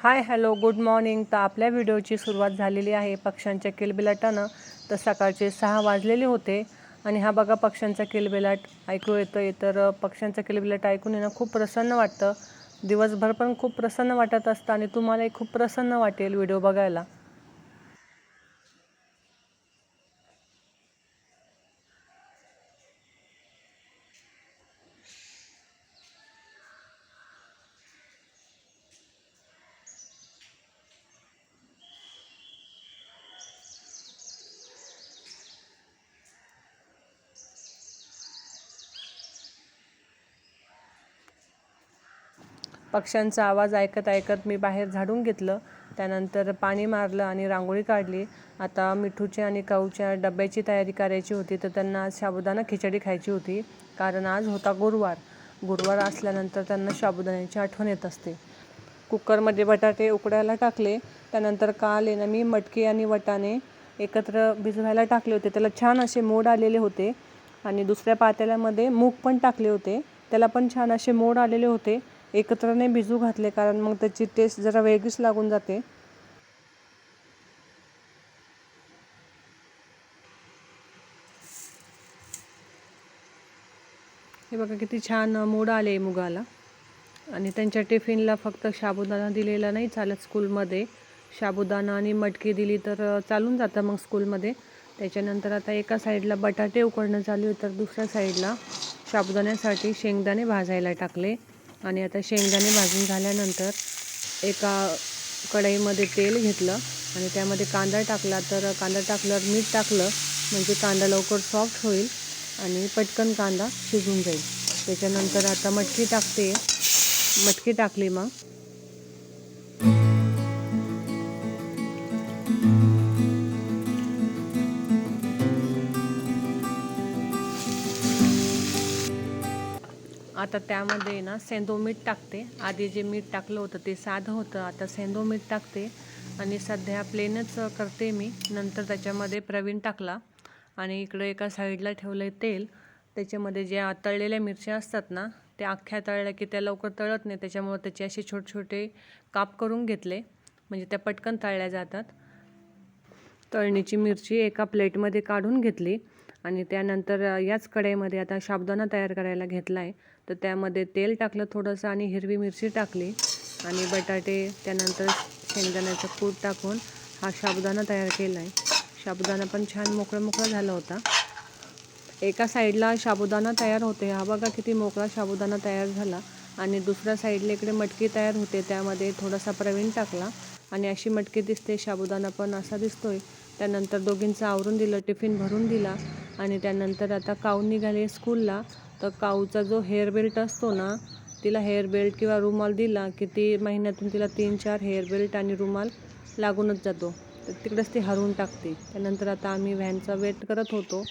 Hi hello good morning. तर आपल्या व्हिडिओची सुरुवात झालेली आहे पक्ष्यांच्या किलबिलाटानं. तर सकाळचे सहा वाजलेले होते आणि हा बघा पक्ष्यांचा किलबिलाट ऐकू येतोय. तर पक्ष्यांचा किलबिलाट ऐकून येणं खूप प्रसन्न वाटतं. दिवसभर पण खूप प्रसन्न वाटत असतं आणि तुम्हालाही खूप प्रसन्न वाटेल व्हिडिओ बघायला. पक्ष्यांचा आवाज ऐकत ऐकत मी बाहेर झाडून घेतलं. त्यानंतर पाणी मारलं आणि रांगोळी काढली. आता मिठूच्या आणि काऊच्या डब्याची तयारी करायची होती तर त्यांना आज साबुदाणा खिचडी खायची होती. कारण आज होता गुरुवार. गुरुवार असल्यानंतर त्यांना साबुदाण्याची आठवण येत असते. कुकरमध्ये बटाटे उकडायला टाकले. त्यानंतर काल आहे ना मी मटकी आणि वटाणे एकत्र भिजवायला टाकले होते. त्याला छान असे मोड आलेले होते. आणि दुसऱ्या पातेल्यामध्ये मूग पण टाकले होते. त्याला पण छान असे मोड आलेले होते. एकत्र नाही भिजू घातले कारण मग त्याची टेस्ट जरा वेगळीच लागून जाते. हे बघा किती छान मोड आले मुगाला. आणि त्यांच्या टिफिनला फक्त साबुदाणा दिलेला नाही चालत स्कूलमध्ये. साबुदाणा आणि मटकी दिली तर चालून जातं मग स्कूलमध्ये. त्याच्यानंतर आता एका साईडला बटाटे उकडणं चालू आहे तर दुसऱ्या साईडला साबुदाण्यासाठी शेंगदाणे भाजायला टाकले. आणि आता शेंगदाणे भाजून झाल्यानंतर एका कढईमध्ये तेल घेतलं आणि त्यामध्ये कांदा टाकला तर कांदा टाकल्यावर मीठ टाकलं म्हणजे कांदा लवकर सॉफ्ट होईल आणि पटकन कांदा शिजून जाईल. त्याच्यानंतर आता मटकी टाकते. मटकी टाकली मग. आता त्यामध्ये ना सेंदो मीठ टाकते. आधी जे मीठ टाकलं होतं ते साधं होतं. आता सेंदो मीठ टाकते आणि सध्या प्लेनच करते मी. नंतर त्याच्यामध्ये प्रवीण टाकला आणि इकडं एका साईडला ठेवलं आहे तेल. त्याच्यामध्ये ज्या तळलेल्या मिरच्या असतात ना त्या अख्ख्या तळल्या की त्या लवकर तळत नाही. त्याच्यामुळे त्याचे असे छोटे छोटे काप करून घेतले. म्हणजे त्या पटकन तळल्या जातात. तळणीची मिरची एका प्लेटमध्ये काढून घेतली आणि त्यानंतर याच कढईमध्ये आता साबुदाणा तयार करायला घेतला आहे तर त्यामध्ये तेल टाकलं थोडंसं आणि हिरवी मिरची टाकली. आणि बटाटे त्यानंतर शेंगदाण्याचं कूट टाकून हा साबुदाणा तयार केला आहे साबुदाणा पण छान मोकळं मोकळं झाला होता. एका साईडला साबुदाणा तयार होते. हा बघा किती मोकळा साबुदाणा तयार झाला. आणि दुसऱ्या साईडला इकडे मटकी तयार होते. त्यामध्ये थोडासा प्रवीण टाकला. आणि अशी मटकी दिसते. साबुदाणा पण असा दिसतोय. त्यानंतर दोघींचं आवरून दिलं. टिफिन भरून दिला. आणि त्यानंतर आता काऊन निघाले? स्कूलला. तर काऊचा जो हेअर बेल्ट असतो ना तिला हेअर बेल्ट किंवा रुमाल दिला की ती महिन्यातून तिला तीन चार हेअर बेल्ट आणि रुमाल लागूनच जातो. तर तिकडेच ती हरवून टाकते. त्यानंतर आता आम्ही व्हॅनचा वेट करत होतो.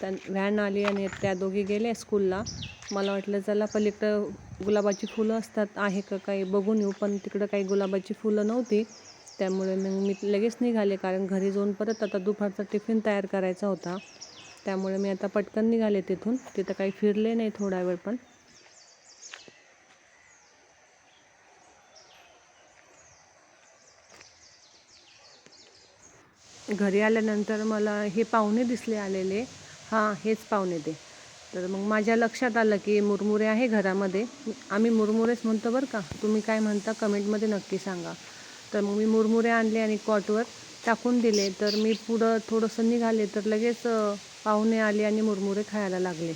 त्या व्हॅन आली आणि त्या दोघी गेल्या स्कूलला. मला वाटलं चला पलीकडं गुलाबाची फुलं असतात आहे का काही? बघून येऊ. पण तिकडं काही गुलाबाची फुलं नव्हती. त्यामुळे मग मी लगेच निघाले कारण घरी जाऊन परत आता दुपारचा टिफिन तयार करायचा होता. त्यामुळे मी आता पटकन निघाले तिथून. तिथं काही फिरले नाही थोडा वेळ पण. घरी आल्यानंतर मला हे पाहुणे दिसले आलेले. हां हेच पाहुणे ते. तर मग माझ्या लक्षात आलं की मुरमुरे आहे घरामध्ये. आम्ही मुरमुरेच म्हणतो बरं का. तुम्ही काय म्हणता कमेंटमध्ये नक्की सांगा. तर मग मी मुरमुरे आणले आणि कॉटवर टाकून दिले तर मी पुढं थोडंसं निघाले तर लगेच पाहुणे आले आणि मुरमुरे खायला लागले.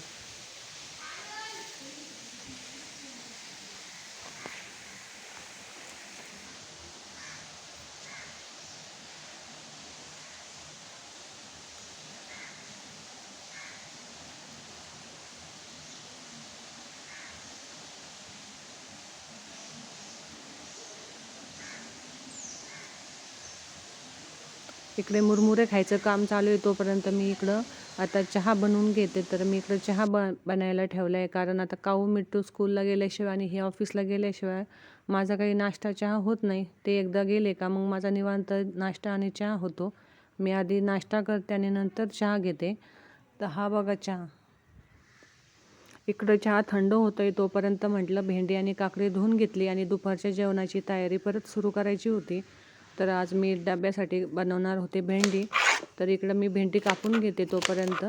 इकडे मुरमुरे खायचं काम चालू आहे तोपर्यंत मी इकडं आता चहा बनवून घेते. तर मी इकडं चहा ब बनायला ठेवला आहे कारण आता काऊ मिट्टू स्कूलला गेल्याशिवाय आणि हे ऑफिसला गेल्याशिवाय माझा काही नाश्ता चहा होत नाही. ते एकदा गेले का मग माझा निवांत नाश्ता आणि चहा होतो. मी आधी नाश्ता करते आणि नंतर चहा घेते. तर हा बघा चहा. इकडं चहा थंड होतो आहे तोपर्यंत म्हटलं भेंडी आणि काकडी धुवून घेतली आणि दुपारच्या जेवणाची तयारी परत सुरू करायची होती. तर आज मी डब्यासाठी बनवणार होते भेंडी. तर इकडं मी भेंडी कापून घेते तोपर्यंत.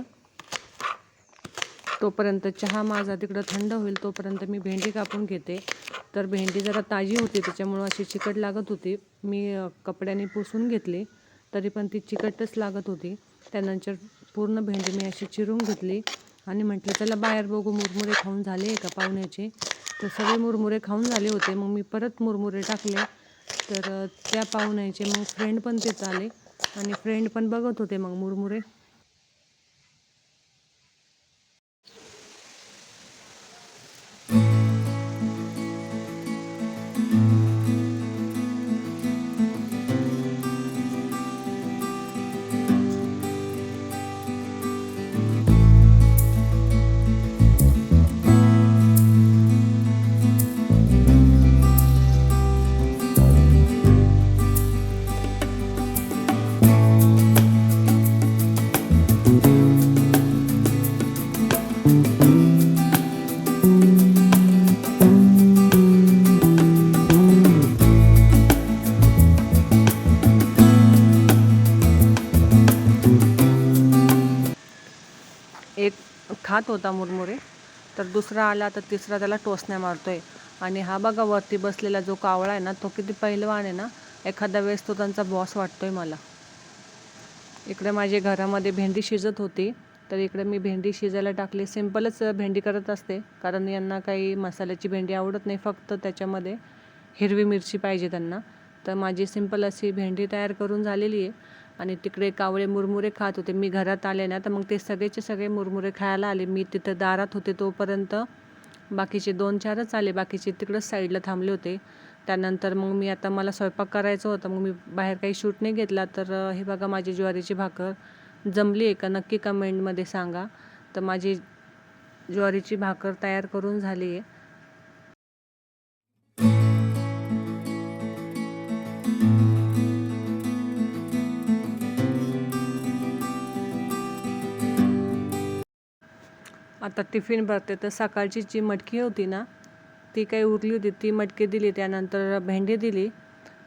तोपर्यंत चहा माझा तिकडं थंड होईल तोपर्यंत मी भेंडी कापून घेते. तर भेंडी जरा ताजी होती त्याच्यामुळं अशी चिकट लागत होती. मी कपड्याने पुसून घेतली तरी पण ती चिकटच लागत होती. त्यानंतर पूर्ण भेंडी मी अशी चिरून घेतली आणि म्हटलं चला बाहेर बघू मुरमुरे खाऊन झाले आहे का पाहुण्याचे? तर सगळे मुरमुरे खाऊन झाले होते. मग मी परत मुरमुरे टाकले. तर त्या पाहुण्याचे मग फ्रेंड पण तेच आले आणि फ्रेंड पण बघत होते मग मुरमुरे. खात होता मुरमुरे तर दुसरा आला तर तिसरा त्याला टोचण्या मारतोय. आणि हा बघा वरती बसलेला जो कावळा आहे ना तो किती पहिलवान आहे ना एखाद्या वेळेस तो त्यांचा बॉस वाटतोय मला. इकडे माझे घरामध्ये भेंडी शिजत होती तर इकडे मी भेंडी शिजायला टाकली. सिम्पलच भेंडी करत असते कारण यांना काही मसाल्याची भेंडी आवडत नाही फक्त त्याच्यामध्ये. हिरवी मिरची पाहिजे त्यांना. तर माझी सिंपल अशी भेंडी तयार करून झालेली आहे. आणि तिकडे कावळे मुरमुरे खात होते. मी घरात आले ना तर मग ते सगळेचे सगळे मुरमुरे खायला आले. मी तिथं दारात होते तोपर्यंत. बाकीचे दोन चारच आले. बाकीचे तिकडंच साईडला थांबले होते. त्यानंतर मग मी आता मला स्वयंपाक करायचं होतं. मग मी बाहेर काही शूट नाही घेतला. तर हे बघा माझी ज्वारीची भाकर जमली आहे का? नक्की कमेंटमध्ये सांगा. तर माझी ज्वारीची भाकर तयार करून झाली आहे. आता टिफिन भरते. तर सकाळची जी मटकी होती ना ती काही उरली होती. ती मटकी दिली त्यानंतर भेंडी दिली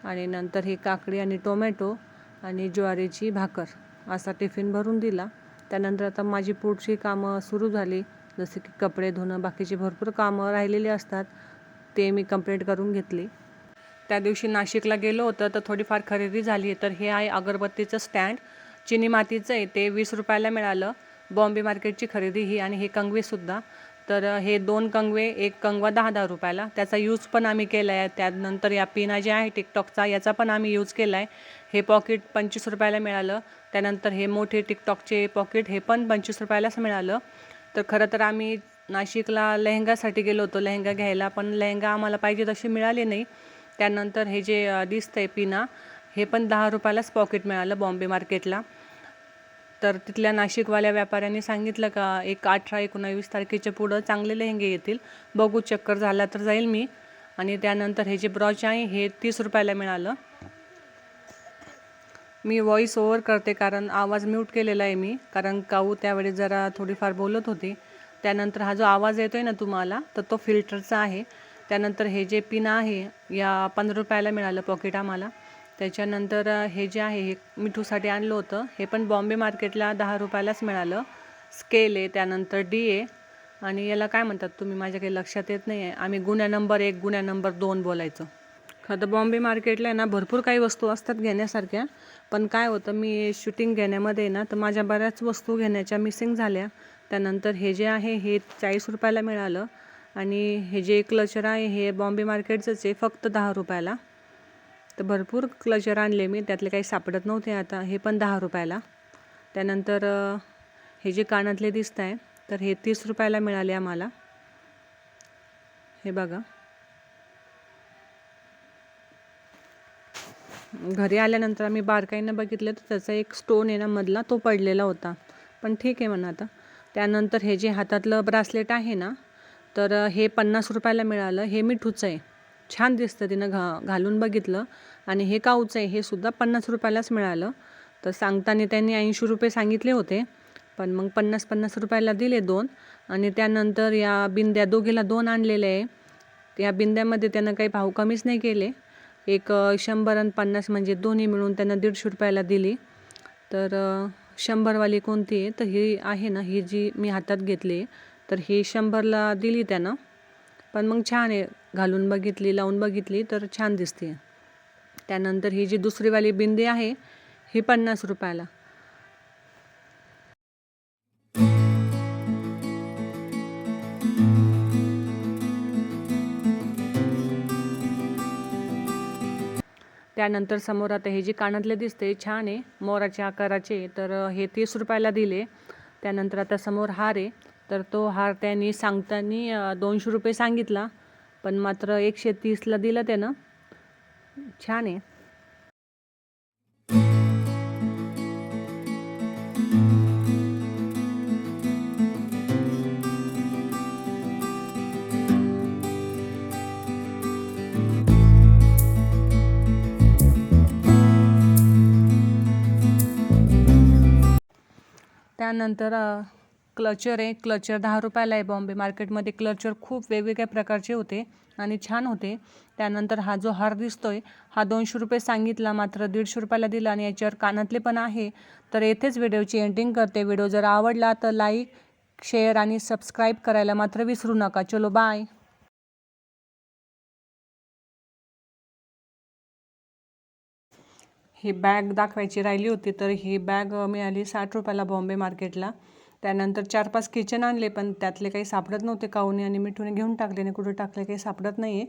आणि नंतर ही काकडी आणि टोमॅटो आणि ज्वारीची भाकर असा टिफिन भरून दिला. त्यानंतर आता माझी पुढची कामं सुरू झाली. जसे की कपडे धुणं बाकीची भरपूर कामं राहिलेली असतात ते मी कंप्लीट करून घेतली. त्या दिवशी नाशिकला गेलो होतं तर थोडीफार खरेदी झाली. तर हे आहे अगरबत्तीचं स्टँड चिनी मातीचं आहे ते वीस रुपयाला मिळालं. बॉम्बे मार्केटची खरेदी ही आणि हे कंगवेसुद्धा तर हे दोन कंगवे एक कंगवा दहा दहा रुपयाला. त्याचा यूज पण आम्ही केला आहे त्यानंतर या पिना जे आहे टिकटॉकचा याचा पण आम्ही यूज केला आहे हे पॉकेट पंचवीस रुपयाला मिळालं. त्यानंतर हे मोठे टिकटॉकचे पॉकेट हे पण पंचवीस रुपयालाच मिळालं. तर खरं तर आम्ही नाशिकला लेहंगासाठी गेलो होतो. लेहंगा घ्यायला पण लेहंगा आम्हाला पाहिजे तसे मिळाले नाही. त्यानंतर हे जे दिसतं दिसतंय पिना हे पण दहा रुपयालाच पॉकेट मिळालं बॉम्बे मार्केटला. तर तिथल्या नाशिकवाल्या व्यापाऱ्यांनी सांगितलं का एक अठरा एकोणावीस तारखेच्या पुढं चांगले लेहंगे येतील. बघू चक्कर झाला तर जाईल मी. आणि त्यानंतर हे जे ब्रॉच आहे हे तीस रुपयाला मिळालं. मी व्हॉइस ओव्हर करते कारण आवाज म्यूट केलेला आहे मी. कारण काऊ त्यावेळी जरा थोडीफार बोलत होती. त्यानंतर हा जो आवाज येतो आहे ना तुम्हाला तर तो फिल्टरचा आहे. त्यानंतर हे जे पिन आहे या पंधरा रुपयाला मिळालं पॉकेट आम्हाला. त्याच्यानंतर हे जे आहे हे मिठूसाठी आणलं होतं. हे पण बॉम्बे मार्केटला दहा रुपयालाच मिळालं. स्केल आहे त्यानंतर डी ए. आणि याला काय म्हणतात तुम्ही? माझ्या काही लक्षात येत नाही आहे आम्ही गुन्हा नंबर एक गुन्हा नंबर दोन बोलायचं. खरं बॉम्बे मार्केटला आहे ना भरपूर काही वस्तू असतात घेण्यासारख्या. पण काय होतं मी शूटिंग घेण्यामध्ये ना तर माझ्या बऱ्याच वस्तू घेण्याच्या मिसिंग झाल्या. त्यानंतर हे जे आहे हे चाळीस रुपयाला मिळालं. आणि हे जे क्लचर आहे हे बॉम्बे मार्केटचंच आहे फक्त दहा रुपयाला. तर भरपूर क्लचर आणले मी. त्यातले काही सापडत नव्हते आता. हे पण दहा रुपयाला. त्यानंतर हे जे कानातले दिसत आहे तर हे तीस रुपयाला मिळाले आम्हाला. हे बघा. घरी आल्यानंतर आम्ही बारकाईनं बघितलं तर त्याचा एक स्टोन आहे ना मधला तो पडलेला होता. पण ठीक आहे म्हणा आता. त्यानंतर हे जे हातातलं ब्रासलेट आहे ना तर हे पन्नास रुपयाला मिळालं. हे मिठूचं आहे. छान दिसतं तिनं घा घालून बघितलं. आणि हे काऊचं आहे हे सुद्धा पन्नास रुपयालाच मिळालं. तर सांगताना त्यांनी ऐंशी रुपये सांगितले होते. पण मग पन्नास पन्नास रुपयाला दिले दोन. आणि त्यानंतर या बिंद्या दोघीला दोन आणलेले आहे. त्या बिंद्यामध्ये त्यानं काही भाव कमीच नाही केले. एक शंभर आणि पन्नास म्हणजे दोन्ही मिळून त्यांना दीडशे रुपयाला दिली. तर शंभरवाली कोणती आहे? तर ही आहे ना ही जी मी हातात घेतली तर ही शंभरला दिली त्यानं. पण मग छान आहे. घालून बघितली लावून बघितली तर छान दिसते त्यानंतर ही जी दुसरीवाली बिंदी आहे ही पन्नास रुपयाला. त्यानंतर समोर आता हे जे कानातले दिसते छान आहे मोराच्या आकाराचे तर हे तीस रुपयाला दिले. त्यानंतर आता समोर हार आहे तर तो हार त्यांनी सांगताना दोनशे रुपये सांगितला. पण मात्र एकशे तीसला दिला त्यानं. छान आहे. त्यानंतर क्लचर आहे. क्लचर दहा रुपयाला आहे बॉम्बे मार्केटमध्ये. क्लचर खूप वेगवेगळ्या प्रकारचे होते आणि छान होते. त्यानंतर हा जो हार दिसतो आहे हा दोनशे रुपये सांगितला मात्र दीडशे रुपयाला दिला आणि याच्यावर कानातले पण आहे. तर येथेच व्हिडिओची एंडिंग करते. व्हिडिओ जर आवडला तर लाईक शेअर आणि सबस्क्राईब करायला मात्र विसरू नका. चलो बाय. ही बॅग दाखवायची राहिली होती तर ही बॅग मिळाली साठ रुपयाला बॉम्बे मार्केटला. त्यानंतर चार पाच किचन आणले पण त्यातले काही सापडत नव्हते काऊने आणि मिठूने घेऊन टाकले आणि कुठे टाकले काही सापडत नाही आहे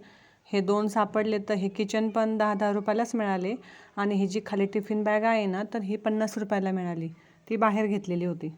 हे दोन सापडले तर हे किचन पण दहा दहा रुपयालाच मिळाले आणि ही जी खाली टिफिन बॅग आहे ना तर ही पन्नास रुपयाला मिळाली. ती बाहेर घेतलेली होती.